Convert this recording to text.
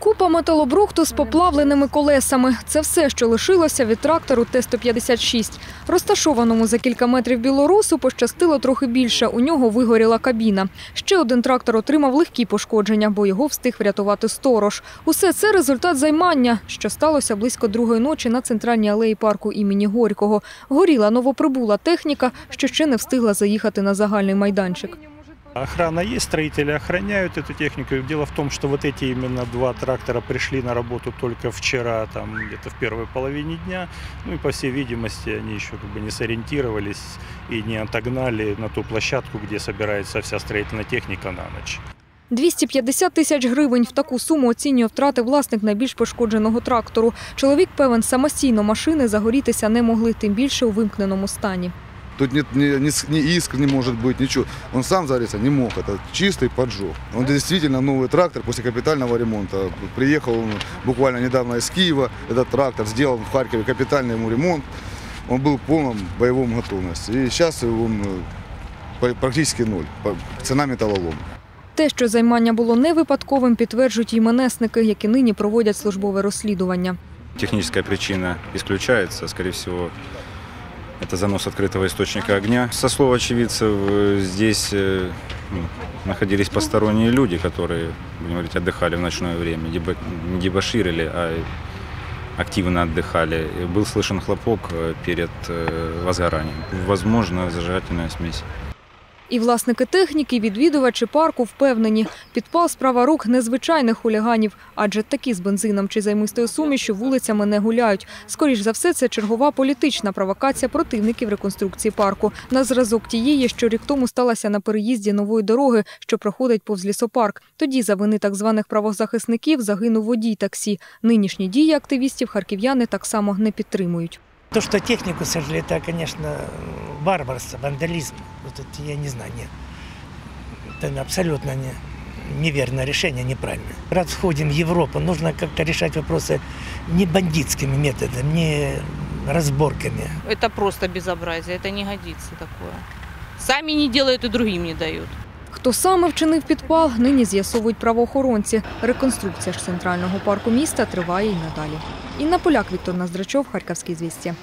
Купа металобрухту з поплавленими колесами. Це все, що лишилося від трактору Т-156. Розташованому за кілька метрів білорусу пощастило трохи більше. У нього вигоріла кабіна. Ще один трактор отримав легкі пошкодження, бо його встиг врятувати сторож. Усе це результат займання, що сталося близько другої ночі на центральній алеї парку імені Горького. Горіла новоприбула техніка, що ще не встигла заїхати на загальний майданчик. Охрана есть, строители охраняют эту технику. Дело в том, что вот эти именно два трактора пришли на работу только вчера, там где-то в первой половине дня. Ну и по всей видимости они еще как бы не сориентировались и не отогнали на ту площадку, где собирается вся строительная техника на ночь. 250 тисяч гривень. В таку суму оцінює втрати власник найбільш пошкодженого трактору. Чоловік певен, самостійно машини загорітися не могли, тим більше у вимкненому стані. Тут нет ни, ни, с- ни искр не может быть, ничего. Он сам загореться не мог, это чистый поджог. Он действительно новый трактор после капитального ремонта. Приехал он буквально недавно из Киева, этот трактор, сделал в Харькове капитальный ему ремонт. Он был в полном боевом готовности. И сейчас он э, по- практически ноль. По- Цена металлолома. Те, що займання було не випадковим, підтверджують і менесники, які нині проводять службове розслідування. Техническая причина исключается, скорее всего, это занос открытого источника огня. Со слов очевидцев, э, здесь э, ну, находились посторонние люди, которые, будем говорить, отдыхали в ночное время, деба- не дебоширили, а активно отдыхали. И был слышен хлопок э, перед э, возгоранием. Возможно, зажигательная смесь. І власники техніки, відвідувачі парку впевнені, підпал справа рук незвичайних хуліганів, адже такі з бензином чи займистою сумішю вулицями не гуляють. Скоріш за все, це чергова політична провокація противників реконструкції парку. На зразок тієї, що рік тому сталася на переїзді нової дороги, що проходить повз лісопарк. Тоді за вини так званих правозахисників загинув водій таксі. Нинішні дії активістів харків'яни так само не підтримують. То, что технику сожгли, это, конечно, варварство, вандализм. Вот это я не знаю, нет. Это абсолютно не, неверное решение, неправильное. Раз входим в Европу, нужно как-то решать вопросы не бандитскими методами, не разборками. Это просто безобразие, это не годится такое. Сами не делают и другим не дают. Хто саме вчинив підпал, нині з'ясовують правоохоронці. Реконструкція ж центрального парку міста триває й надалі. Інна Поляк, Віктор Наздрачов, Харківські звістя.